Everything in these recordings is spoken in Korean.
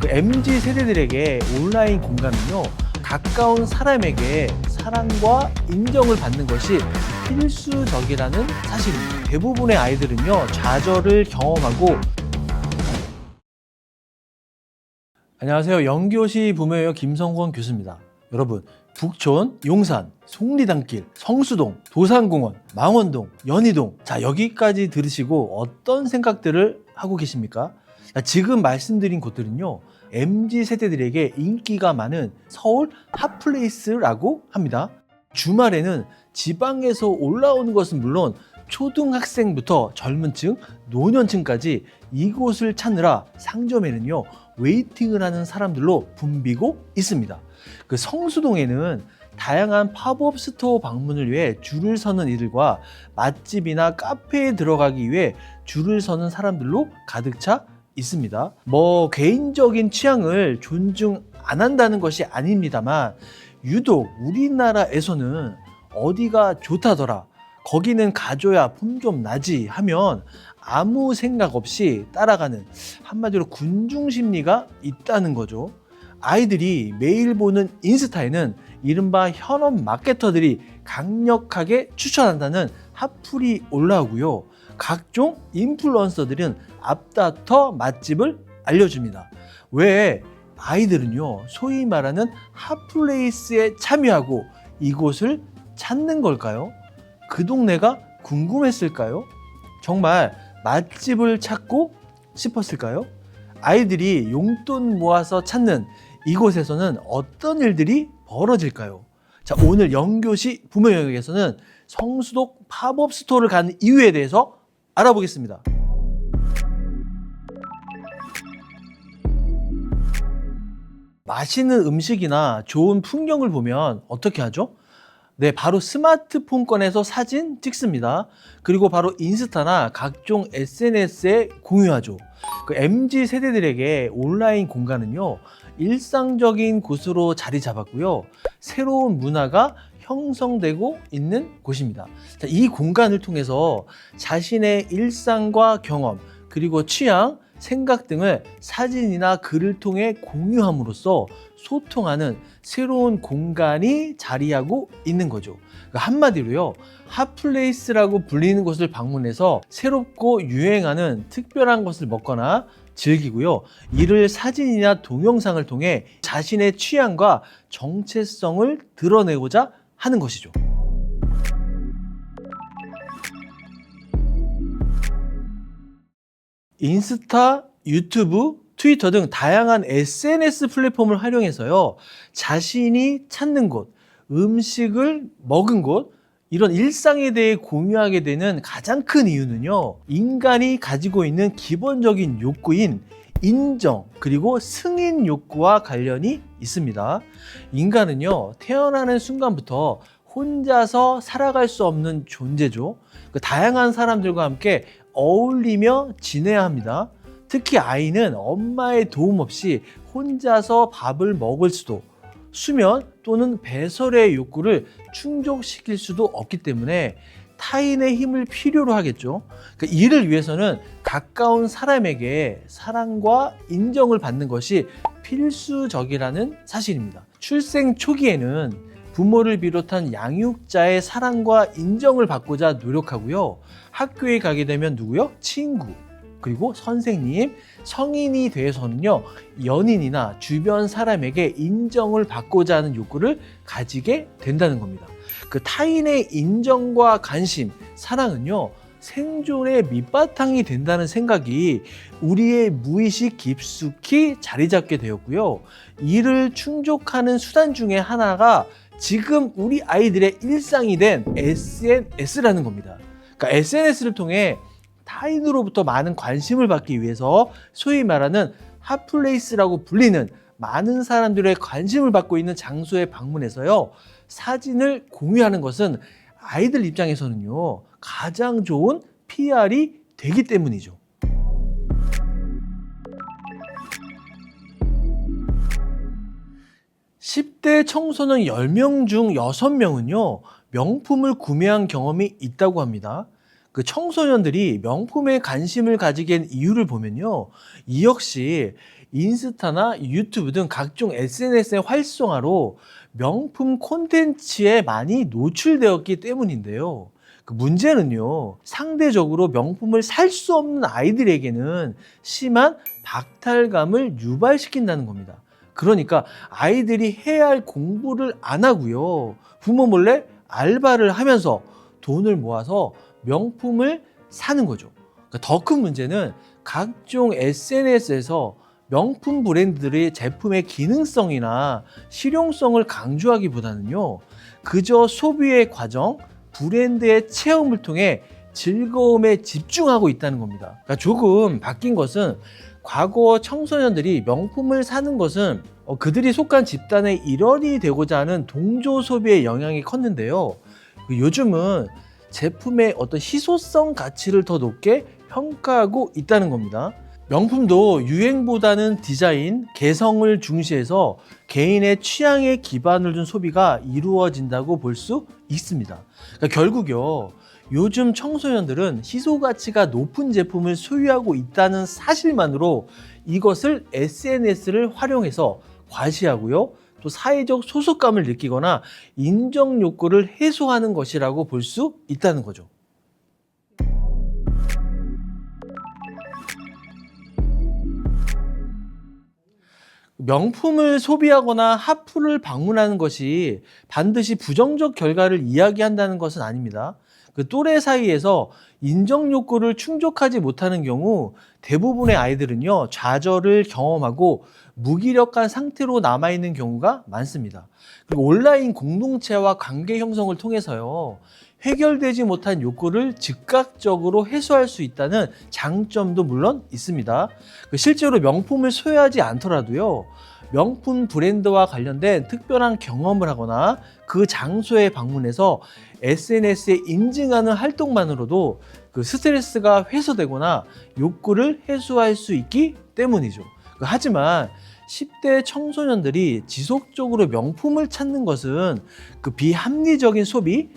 그 MZ 세대들에게 온라인 공간은요 가까운 사람에게 사랑과 인정을 받는 것이 필수적이라는 사실입니다. 대부분의 아이들은요 좌절을 경험하고 안녕하세요. 영교시 부모여 김성권 교수입니다. 여러분, 북촌, 용산, 속리단길, 성수동, 도산공원, 망원동, 연희동. 자, 여기까지 들으시고 어떤 생각들을 하고 계십니까? 자, 지금 말씀드린 곳들은요, MZ 세대들에게 인기가 많은 서울 핫플레이스라고 합니다. 주말에는 지방에서 올라오는 것은 물론 초등학생부터 젊은 층, 노년층까지 이곳을 찾느라 상점에는요, 웨이팅을 하는 사람들로 붐비고 있습니다. 그 성수동에는 다양한 팝업 스토어 방문을 위해 줄을 서는 이들과 맛집이나 카페에 들어가기 위해 줄을 서는 사람들로 가득 차 있습니다. 뭐 개인적인 취향을 존중 안 한다는 것이 아닙니다만 유독 우리나라에서는 어디가 좋다더라. 거기는 가줘야 품 좀 나지 하면 아무 생각 없이 따라가는 한마디로 군중 심리가 있다는 거죠. 아이들이 매일 보는 인스타에는 이른바 현업 마케터들이 강력하게 추천한다는 핫플이 올라오고요. 각종 인플루언서들은 앞다퉈 맛집을 알려줍니다. 왜 아이들은요, 소위 말하는 핫플레이스에 참여하고 이곳을 찾는 걸까요? 그 동네가 궁금했을까요? 정말 맛집을 찾고 싶었을까요? 아이들이 용돈 모아서 찾는 이곳에서는 어떤 일들이 벌어질까요? 자, 오늘 영교시 부모 영역에서는 성수동 팝업 스토어를 가는 이유에 대해서 알아보겠습니다. 맛있는 음식이나 좋은 풍경을 보면 어떻게 하죠? 네, 바로 스마트폰 꺼내서 사진 찍습니다. 그리고 바로 인스타나 각종 SNS에 공유하죠. 그 MZ 세대들에게 온라인 공간은요, 일상적인 곳으로 자리 잡았고요. 새로운 문화가 형성되고 있는 곳입니다. 자, 이 공간을 통해서 자신의 일상과 경험, 그리고 취향, 생각 등을 사진이나 글을 통해 공유함으로써 소통하는 새로운 공간이 자리하고 있는 거죠. 그러니까 한마디로요, 핫플레이스라고 불리는 곳을 방문해서 새롭고 유행하는 특별한 것을 먹거나 즐기고요. 이를 사진이나 동영상을 통해 자신의 취향과 정체성을 드러내고자 하는 것이죠. 인스타, 유튜브, 트위터 등 다양한 SNS 플랫폼을 활용해서요, 자신이 찾는 곳, 음식을 먹은 곳, 이런 일상에 대해 공유하게 되는 가장 큰 이유는요, 인간이 가지고 있는 기본적인 욕구인 인정, 그리고 승인 욕구와 관련이 있습니다. 인간은요, 태어나는 순간부터 혼자서 살아갈 수 없는 존재죠. 그 다양한 사람들과 함께 어울리며 지내야 합니다. 특히 아이는 엄마의 도움 없이 혼자서 밥을 먹을 수도 수면 또는 배설의 욕구를 충족시킬 수도 없기 때문에 타인의 힘을 필요로 하겠죠. 그 이를 위해서는 가까운 사람에게 사랑과 인정을 받는 것이 필수적이라는 사실입니다. 출생 초기에는 부모를 비롯한 양육자의 사랑과 인정을 받고자 노력하고요. 학교에 가게 되면 누구요? 친구. 그리고 선생님, 성인이 돼서는요, 연인이나 주변 사람에게 인정을 받고자 하는 욕구를 가지게 된다는 겁니다. 그 타인의 인정과 관심, 사랑은요, 생존의 밑바탕이 된다는 생각이 우리의 무의식 깊숙이 자리 잡게 되었고요. 이를 충족하는 수단 중에 하나가 지금 우리 아이들의 일상이 된 SNS라는 겁니다. 그러니까 SNS를 통해 타인으로부터 많은 관심을 받기 위해서 소위 말하는 핫플레이스라고 불리는 많은 사람들의 관심을 받고 있는 장소에 방문해서요 사진을 공유하는 것은 아이들 입장에서는요 가장 좋은 PR이 되기 때문이죠. 10대 청소년 10명 중 6명은요, 명품을 구매한 경험이 있다고 합니다. 그 청소년들이 명품에 관심을 가지게 된 이유를 보면요. 이 역시 인스타나 유튜브 등 각종 SNS의 활성화로 명품 콘텐츠에 많이 노출되었기 때문인데요. 그 문제는요, 상대적으로 명품을 살 수 없는 아이들에게는 심한 박탈감을 유발시킨다는 겁니다. 그러니까 아이들이 해야 할 공부를 안 하고요. 부모 몰래 알바를 하면서 돈을 모아서 명품을 사는 거죠. 더큰 문제는 각종 SNS에서 명품 브랜드들의 제품의 기능성이나 실용성을 강조하기보다는요, 그저 소비의 과정, 브랜드의 체험을 통해 즐거움에 집중하고 있다는 겁니다. 그러니까 조금 바뀐 것은 과거 청소년들이 명품을 사는 것은 어, 그들이 속한 집단의 일원이 되고자 하는 동조 소비의 영향이 컸는데요. 그 요즘은 제품의 어떤 희소성 가치를 더 높게 평가하고 있다는 겁니다. 명품도 유행보다는 디자인, 개성을 중시해서 개인의 취향에 기반을 둔 소비가 이루어진다고 볼 수 있습니다. 그러니까 결국요, 요즘 청소년들은 희소 가치가 높은 제품을 소유하고 있다는 사실만으로 이것을 SNS를 활용해서 과시하고요. 또 사회적 소속감을 느끼거나 인정 욕구를 해소하는 것이라고 볼 수 있다는 거죠. 명품을 소비하거나 하프를 방문하는 것이 반드시 부정적 결과를 이야기한다는 것은 아닙니다. 그 또래 사이에서 인정 욕구를 충족하지 못하는 경우 대부분의 아이들은요, 좌절을 경험하고 무기력한 상태로 남아있는 경우가 많습니다. 그리고 온라인 공동체와 관계 형성을 통해서요, 해결되지 못한 욕구를 즉각적으로 해소할 수 있다는 장점도 물론 있습니다. 그 실제로 명품을 소유하지 않더라도요, 명품 브랜드와 관련된 특별한 경험을 하거나 그 장소에 방문해서 SNS에 인증하는 활동만으로도 그 스트레스가 해소되거나 욕구를 해소할 수 있기 때문이죠. 그 하지만 10대 청소년들이 지속적으로 명품을 찾는 것은 그 비합리적인 소비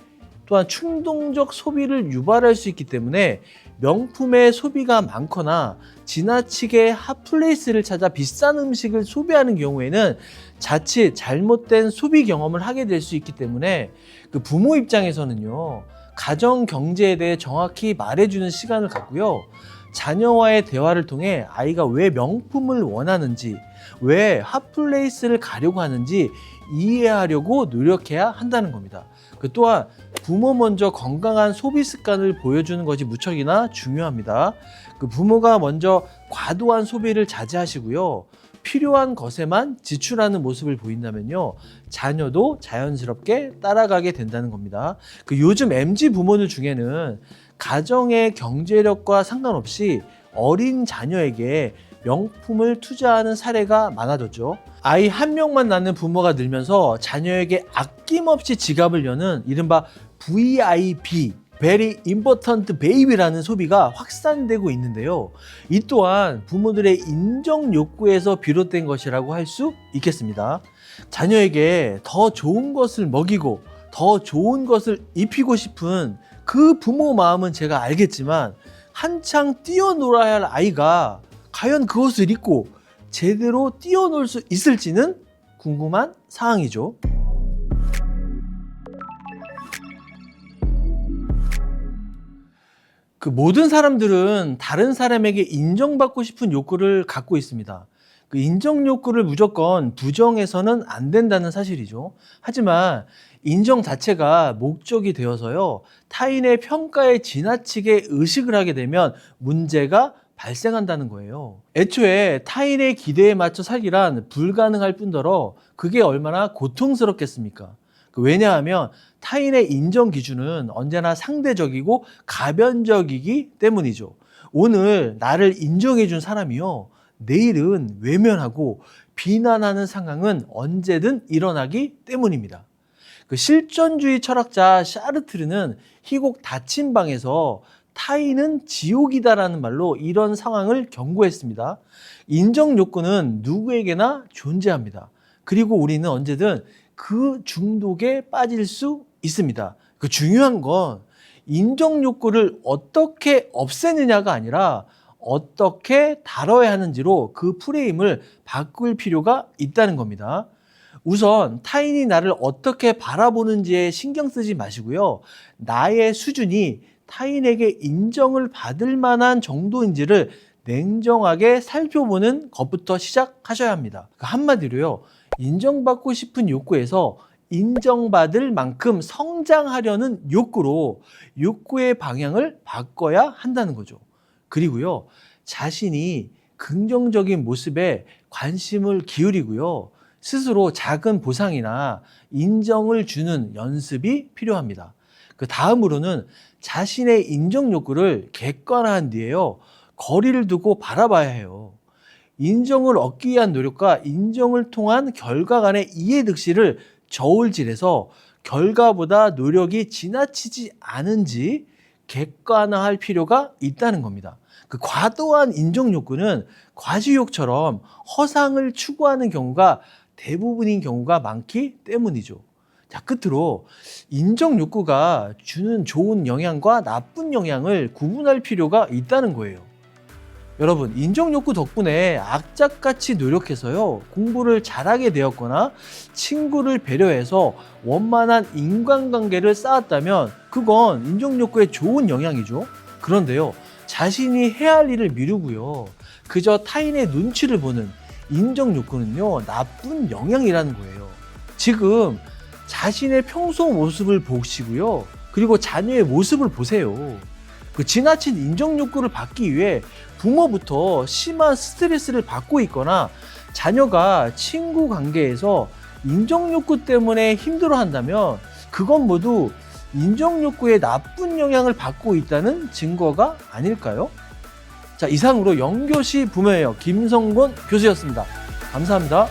또한 충동적 소비를 유발할 수 있기 때문에 명품의 소비가 많거나 지나치게 핫플레이스를 찾아 비싼 음식을 소비하는 경우에는 자칫 잘못된 소비 경험을 하게 될 수 있기 때문에 그 부모 입장에서는요 가정 경제에 대해 정확히 말해주는 시간을 갖고요 자녀와의 대화를 통해 아이가 왜 명품을 원하는지 왜 핫플레이스를 가려고 하는지 이해하려고 노력해야 한다는 겁니다. 그 또한 부모 먼저 건강한 소비 습관을 보여주는 것이 무척이나 중요합니다. 그 부모가 먼저 과도한 소비를 자제하시고요. 필요한 것에만 지출하는 모습을 보인다면요. 자녀도 자연스럽게 따라가게 된다는 겁니다. 그 요즘 MZ 부모들 중에는 가정의 경제력과 상관없이 어린 자녀에게 명품을 투자하는 사례가 많아졌죠. 아이 한 명만 낳는 부모가 늘면서 자녀에게 아낌없이 지갑을 여는 이른바 VIP Very Important Baby라는 소비가 확산되고 있는데요. 이 또한 부모들의 인정 욕구에서 비롯된 것이라고 할 수 있겠습니다. 자녀에게 더 좋은 것을 먹이고 더 좋은 것을 입히고 싶은 그 부모 마음은 제가 알겠지만 한창 뛰어놀아야 할 아이가 과연 그것을 입고 제대로 뛰어놀 수 있을지는 궁금한 사항이죠. 그 모든 사람들은 다른 사람에게 인정받고 싶은 욕구를 갖고 있습니다. 그 인정 욕구를 무조건 부정해서는 안 된다는 사실이죠. 하지만 인정 자체가 목적이 되어서요, 타인의 평가에 지나치게 의식을 하게 되면 문제가 발생한다는 거예요. 애초에 타인의 기대에 맞춰 살기란 불가능할 뿐더러 그게 얼마나 고통스럽겠습니까? 그 왜냐하면 타인의 인정 기준은 언제나 상대적이고 가변적이기 때문이죠. 오늘 나를 인정해 준 사람이요. 내일은 외면하고 비난하는 상황은 언제든 일어나기 때문입니다. 그 실존주의 철학자 샤르트르는 희곡 닫힌 방에서 타인은 지옥이다라는 말로 이런 상황을 경고했습니다. 인정 욕구는 누구에게나 존재합니다. 그리고 우리는 언제든 그 중독에 빠질 수 있습니다. 그 중요한 건 인정 욕구를 어떻게 없애느냐가 아니라 어떻게 다뤄야 하는지로 그 프레임을 바꿀 필요가 있다는 겁니다. 우선 타인이 나를 어떻게 바라보는지에 신경 쓰지 마시고요. 나의 수준이 타인에게 인정을 받을 만한 정도인지를 냉정하게 살펴보는 것부터 시작하셔야 합니다. 그 한마디로요. 인정받고 싶은 욕구에서 인정받을 만큼 성장하려는 욕구로 욕구의 방향을 바꿔야 한다는 거죠. 그리고요. 자신이 긍정적인 모습에 관심을 기울이고요. 스스로 작은 보상이나 인정을 주는 연습이 필요합니다. 그 다음으로는 자신의 인정 욕구를 객관화한 뒤에요. 거리를 두고 바라봐야 해요. 인정을 얻기 위한 노력과 인정을 통한 결과 간의 이해득실을 저울질해서 결과보다 노력이 지나치지 않은지 객관화할 필요가 있다는 겁니다. 그 과도한 인정 욕구는 과시욕처럼 허상을 추구하는 경우가 대부분인 경우가 많기 때문이죠. 자, 끝으로 인정 욕구가 주는 좋은 영향과 나쁜 영향을 구분할 필요가 있다는 거예요. 여러분, 인정 욕구 덕분에 악착같이 노력해서요, 공부를 잘하게 되었거나 친구를 배려해서 원만한 인간관계를 쌓았다면 그건 인정 욕구의 좋은 영향이죠. 그런데요, 자신이 해야 할 일을 미루고요, 그저 타인의 눈치를 보는 인정 욕구는요, 나쁜 영향이라는 거예요. 지금 자신의 평소 모습을 보시고요, 그리고 자녀의 모습을 보세요. 그 지나친 인정 욕구를 받기 위해 부모부터 심한 스트레스를 받고 있거나 자녀가 친구 관계에서 인정 욕구 때문에 힘들어 한다면 그건 모두 인정 욕구에 나쁜 영향을 받고 있다는 증거가 아닐까요? 자, 이상으로 영교시 부모예요. 김성곤 교수였습니다. 감사합니다.